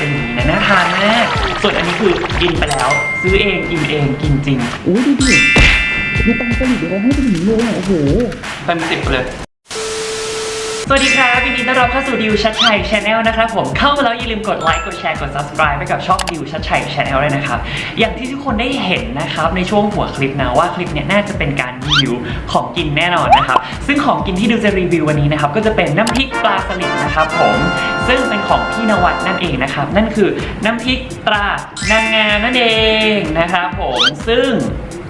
เป็นอย่างนี้นะน่าทานมากส่วนอันนี้คือกินไปแล้ว ซื้อเองกินเองกินจริงอุ้ยดูดิดูปังสลิดเดี๋ยวเขาให้เป็นอย่างนี้เลยอะโอ้โหเต็มสิบเลย สวัสดีครับยินดีต้อนรับเข้าสู่ดิวชัดชัยชาแนลนะครับผมเข้ามาแล้วอย่าลืมกดไลค์กดแชร์กด subscribe ไปกับช่องดิวชัดชัยชาแนลเลยนะครับ อย่างที่ทุกคนได้เห็นนะครับในช่วงหัวคลิปนะว่าคลิปเนี้ยน่าจะเป็นการรีวิวของกินแน่นอนนะครับ ซึ่งของกินที่ดิวจะรีวิววันนี้นะครับก็จะเป็นน้ำพริกปลาสลิดนะครับผมซึ่งเป็นของพี่นวัดนั่นเองนะครับนั่นคือน้ำพริกตรานางงามนั่นเองนะครับผมซึ่ง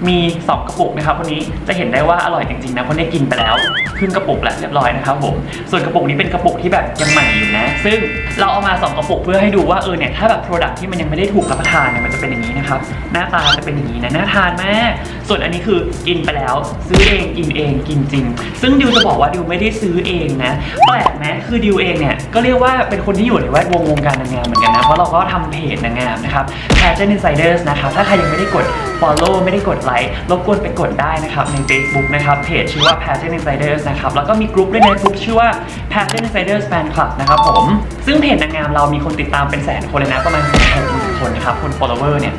มี 2 กระปุกนะครับวันนี้จะเห็นได้ว่าอร่อยจริงๆนะเพราะเนี่ยกินไปแล้วครึ่งกระปุกแล้วเรียบร้อยนะครับผมส่วนกระปุกนี้เป็นกระปุกที่แบบยังใหม่อยู่นะ ซึ่งเราเอามา 2 กระปุกเพื่อให้ดูว่าเออเนี่ยถ้าแบบโปรดักที่มันยังไม่ได้ถูกรับประทานเนี่ยมันจะเป็นอย่างนี้นะครับหน้าตาจะเป็นอย่างนี้นะน่าทานมากส่วนอันนี้คือกินไปแล้ว ซื้อเองกินเองกินจริง ซึ่งดิวจะบอกว่าดิวไม่ได้ซื้อเองนะแปลกไหมคือดิวเองเนี่ยก็เรียกว่าเป็นคนที่อยู่ในแวดวงวงการนางงามเหมือนกันนะเพราะเราก็ทำเพจนางงามนะครับ Pageant Insiders นะครับถ้าใครยังไม่ได้กด follow ไม่ได้กดไลค์รบกวนไปกดได้นะครับใน Facebook นะครับเพจชื่อว่า Passion Insiders นะครับแล้วก็มีกลุ่มด้วยนะกลุ่มชื่อว่า Passion Insiders Fan Club นะครับผมซึ่งเพจนางงามเรามีคนติดตามเป็นแสนคนเลยนะประมาณแสนหกหมื่นคนนะครับคน follower เนี่ย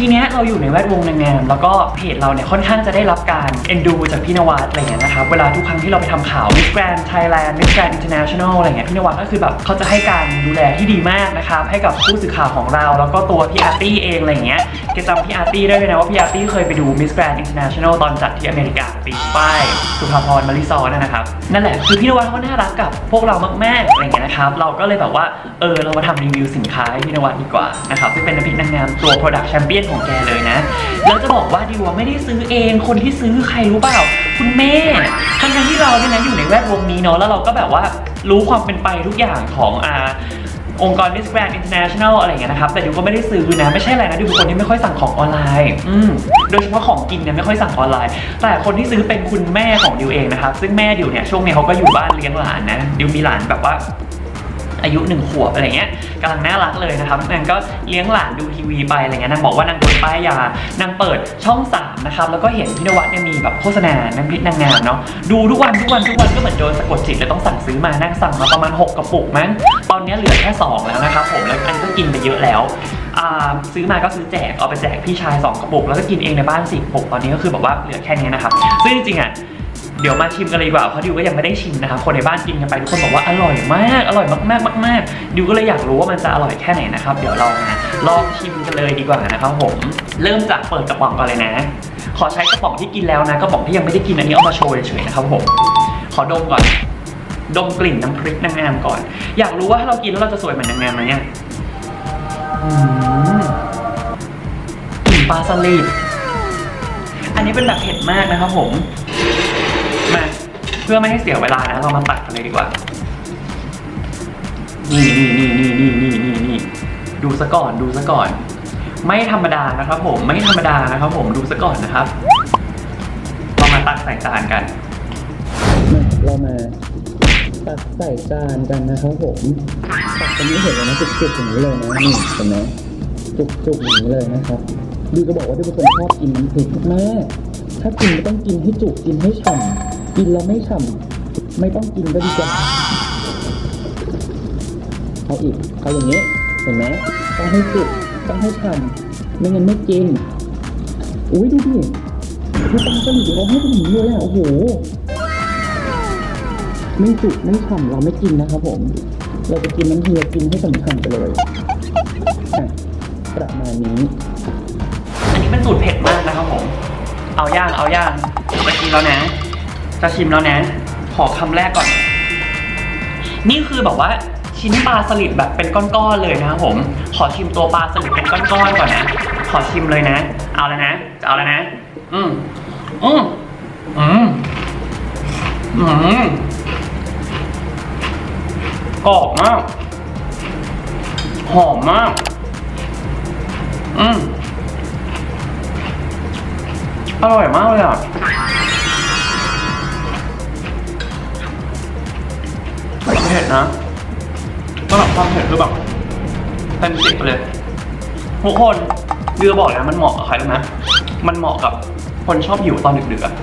ทีเนี้ยเราอยู่ในแวดวงนางงามแล้วก็เพจเราเนี่ยค่อนข้างจะได้รับการเอ็นดูจากพี่นวัดอะไรเงี้ยนะครับเวลาทุกครั้งที่เราไปทำข่าว Miss Grand Thailand Miss Grand International อะไรเงี้ยพี่นวัดก็คือแบบเขาจะให้การดูแลที่ดีมากนะครับให้กับผู้สื่อข่าวของเราแล้วก็ตัวพี่อาร์ตี้เองอะไรเงี้ยแกจำพี่อาร์ตี้ได้เลยนะว่าพี่อาร์ตี้เคยไปดู Miss Grand International ตอนจัดที่อเมริกาปีป้ายสุภาพรมาริซอนนนะครับนั่นแหละคือพี่นวัดเขาน่ารักกับพวกเรามากๆอะไรเงี้ยนะครับเราก็เลยแบบว่าเออเรามาทำรีวิวสินค้าให้พี่นวัดดีกว่านะครับซึ่งเป็นน้ำพริกนางงามตัว Product Champion ของแกเลยนะ แล้วจะบอกว่าดิวอะไม่ได้ซื้อเอง คนที่ซื้อใครรู้เปล่า คุณแม่ทั้งทั้งที่เราเนี่ยนะอยู่ในแวดวงนี้เนาะ แล้วเราก็แบบว่ารู้ความเป็นไปทุกอย่างของอาองค์กร Miss Grand International อะไรอย่างเงี้ยนะครับ แต่ดิวก็ไม่ได้ซื้อนะ ไม่ใช่อะไรนะดิวเป็นคนที่ไม่ค่อยสั่งของออนไลน์ อืมโดยเฉพาะของกินเนี่ยไม่ค่อยสั่งออนไลน์ แต่คนที่ซื้อเป็นคุณแม่ของดิวเองนะครับ ซึ่งแม่ดิวเนี่ยช่วงนี้เขาก็อยู่บ้านเลี้ยงหลานนะ ดิวมีหลานแบบว่า อายุหนึ่งขวบอะไรเงี้ยกำลังน่ารักเลยนะครับนางก็เลี้ยงหลานดูทีวีไปอะไรเงี้ยนางบอกว่านางโดป้ายยานางเปิดช่อง3นะครับแล้วก็เห็นพี่นวัดเนี่ยมีแบบโฆษณาน้ำพริกนางงามเนาะดูทุกวันทุกวันทุกวันก็เหมือนโดนสะกดจิตเลยต้องสั่งซื้อมานางสั่งมาประมาณ 6กระปุกมั้งตอนนี้เหลือแค่ 2 แล้วนะครับผมแล้วอันก็กินไปเยอะแล้วอ่าซื้อมาก็ซื้อแจกเอาไปแจกพี่ชาย 2 กระปุก แล้วก็กินเองในบ้าน10กระปุกตอนนี้ก็คือแบบว่าเหลือแค่นี้นะครับซึ่งจริงๆอะ เดี๋ยวมาชิมกันเลยดีกว่าเพราะดิวก็ยังไม่ได้ชิมนะครับคนในบ้านกินกันไปทุกคนบอกว่าอร่อยมาก อร่อยมากๆมากๆดิวก็เลยอยากรู้ว่ามันจะอร่อยแค่ไหนนะครับเดี๋ยวลองนะลองชิมกันเลยดีกว่านะครับผม เริ่มจากเปิดกระป๋องก่อนเลยนะ ขอใช้กระป๋องที่กินแล้วนะกระป๋องที่ยังไม่ได้กินอันนี้เอามาโชว์เฉยๆนะครับผมขอดมก่อน ดมกลิ่นน้ำพริกนางงามก่อน อยากรู้ว่าถ้าเรากินแล้วเราจะสวยเหมือนนางงามไหมเนี่ยอืมกลิ่นปลาสลิดอันนี้เป็นแบบเผ็ดมากนะครับผม เพื่อไม่ให้เสียเวลานะเรามาตัดกันเลยดีกว่า นี่นี่นี่นี่นี่นี่นี่นี่ดูซะก่อนดูซะก่อน ไม่ธรรมดานะครับ ผมไม่ธรรมดานะครับ ผมดูซะก่อนนะครับเรามาตักใส่จานกันเรามาตักใส่จานกันนะครับผมตักตรงนี้เห็นเลยนะจุกๆอย่างนี้เลยนะนี่เห็นไหมจุกๆอย่างนี้เลยนะครับดิวก็บอกว่าดิวเป็นคนชอบกินน้ำพริกมากถ้ากินก็ต้องกินให้จุกกินให้ฉ่ำ กินแล้วไม่ฉ่ำไม่ต้องกินก็ดีกว่าเอาอีกเอาอย่างนี้เห็นไหมต้องให้จุกต้องให้ฉ่ำไม่งั้นไม่กินอุ้ยดูดิคือปลาสลิดเดี๋ยวเราให้เป็นอย่างนี้เลยอะโอ้โหไม่จุกไม่ฉ่ำเราไม่กินนะครับผม เราจะกินน้ำเฮียกินให้ฉ่ำๆไปเลยอะประมาณนี้ อันนี้เป็นสูตรเผ็ดมากนะครับผม เอาย่างเอาย่างจะกินแล้วนะ จะชิมแล้วนะ ขอคำแรกก่อน นี่คือแบบว่าชิ้นปลาสลิดแบบเป็นก้อนๆเลยนะครับผม ขอชิมตัวปลาสลิดเป็นก้อนๆก่อนนะ ขอชิมเลยนะ เอาแล้วนะ จะเอาแล้วนะ อืมอืมอืมอืมกรอบมาก หอมมาก อืมอร่อยมากเลยอะ ผ็ดนะสำหรับความเผ็ดคือแบบเต็มสิบเลยทุกคนเรือบอกนะมันเหมาะกับใครรู้ไหมมันเหมาะกับคนชอบหิวตอนดึกๆอะ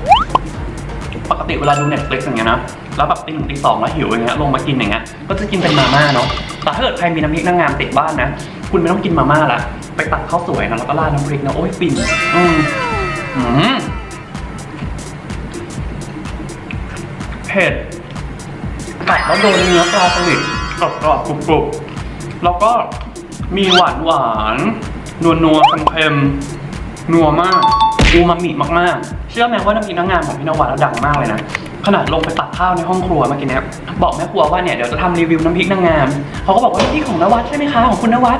ปกติเวลาดู Netflix อย่างเงี้ยนะ แล้วแบบตีหนึ่งตีสองแล้วหิวอย่างเงี้ยลงมากินอย่างเงี้ย ก็จะกินเป็นมาม่าเนาะ แต่ถ้าเกิดใครมีน้ำพริกนางงามติดบ้านนะ คุณไม่ต้องกินมาม่าละ ไปตักข้าวสวยนะแล้วก็ราดน้ำพริกนะ โอ้ยฟิน อืมอืมเผ็ด กัดแล้วโดนเนื้อปลาสลิดกรอบกรอบๆกรุบกรุบๆแล้วก็มีหวานหวานนัวนัวเค็มๆนัวมากอูมามิมากๆ เชื่อไหมว่าน้ำพริกนางงามของพี่นวัดแล้วดังมากเลยนะ ขนาดลงไปตักข้าวในห้องครัวเมื่อกี้เนี้ยบอกแม่ครัวว่าเนี่ยเดี๋ยวจะทำรีวิวน้ำพริกนางงามเขาก็บอกว่าน้ำพริกของนวัดใช่ไหมคะของคุณนวัด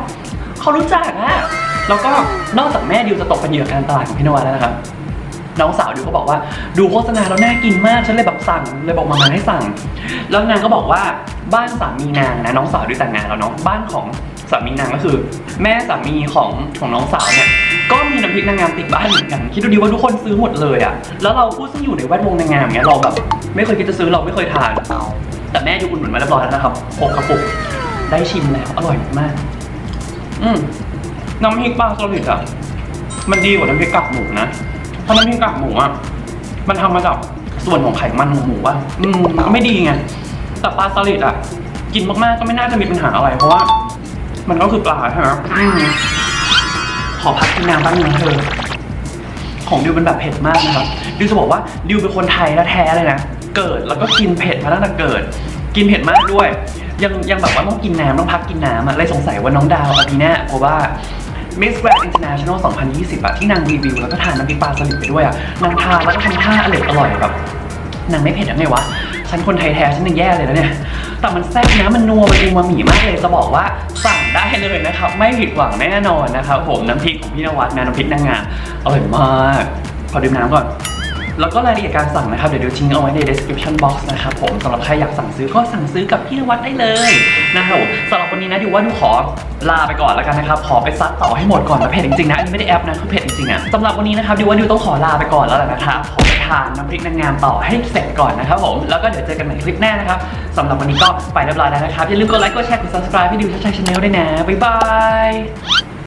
เขารู้จักอะแล้วก็นอกจากแม่ดิวจะตกเป็นเหยื่อการตลาดของพี่นวัดแล้วนะครับ น้องสาวดิวก็บอกว่า ดูโฆษณาแล้วน่ากินมากฉันเลยแบบสั่งเลยบอกมามาให้สั่ง แล้วนางก็บอกว่าบ้านสามีนางนะน้องสาวดิวแต่งงานแล้วเนาะบ้านของสามีนางก็คือ แม่สามีของของน้องสาวเนี่ยก็มีน้ำพริกนางงามติดบ้านเหมือนกัน คิดดูดีว่าทุกคนซื้อหมดเลยอะแล้วเราผู้ซึ่งอยู่ในแวดวงนางงามเนี้ยเราแบบไม่เคยคิดจะซื้อเราไม่เคยทาน แต่แม่ดิวอุ่นหนุนมาเรียบร้อยแล้วนะครับหกกระปุกได้ชิมแล้วอร่อยมาก อืมน้ำพริกปลาสลิดอะมันดีกว่าน้ำพริกกากหมูนะ เพราะน้ำพริกกากหมูอะ มันทำมาจากส่วนของไขมันของหมูอะอืมมันก็ไม่ดีไง แต่ปลาสลิดอะ กินมากๆก็ไม่น่าจะมีปัญหาอะไร เพราะว่า มันก็คือปลาใช่ไหมอืมขอพักกินน้ำแป๊บนึงนะเธอ ของดิวเป็นแบบเผ็ดมากนะครับ ดิวจะบอกว่าดิวเป็นคนไทยแท้ๆเลยนะ เกิดแล้วก็กินเผ็ดมาตั้งแต่เกิด กินเผ็ดมากด้วย ยังยังแบบว่าต้องกินน้ำต้องพักกินน้ำอะเลยสงสัยว่าน้องดาวอาปีน่าเพราะว่า Miss Grand International 2020อะที่นางรีวิวแล้วก็ทานน้ำพริกปลาสลิดไปด้วยอะนางทานแล้วก็ทำท่าอร่อยอร่อยแบบนางไม่เผ็ดยังไงวะ ฉันคนไทยแท้ฉันยังแย่เลยนะเนี่ย แต่มันแซ่บนะ มันนัว มันอูมามิมากเลย จะบอกว่าสั่งได้เลยนะครับ ไม่ผิดหวังแน่นอนนะครับผมน้ำพริกของพี่นวัดนะน้ำพริกนางงามอร่อยมาก ขอดื่มน้ำก่อน แล้วก็รายละเอียดการสั่งนะครับ เดี๋ยวเดี๋ยวทิ้งเอาไว้ใน description box นะครับผมสำหรับใครอยากสั่งซื้อก็สั่งซื้อกับพี่นวัดได้เลยนะครับสำหรับวันนี้นะดิวว่าดิวขอลาไปก่อนแล้วกันนะครับ ขอไปซัดต่อให้หมดก่อนนะเผ็ดจริงๆนะอันนี้ไม่ได้แอปนะคือเผ็ดจริงๆอะสำหรับวันนี้นะครับดิวว่าดิวต้องขอลาไปก่อนแล้วแหละนะครับขอไปทานน้ำพริกนางงามต่อให้เสร็จก่อนนะครับผมแล้วก็เดี๋ยวเจอกันใหม่คลิปหน้านะครับสำหรับวันนี้ก็ไปเรียบร้อยแล้วนะครับอย่าลืมกดไลค์กดแชร์กด subscribe ให้ดิวชัดชัยชาแนลด้วยนะบ๊ายบาย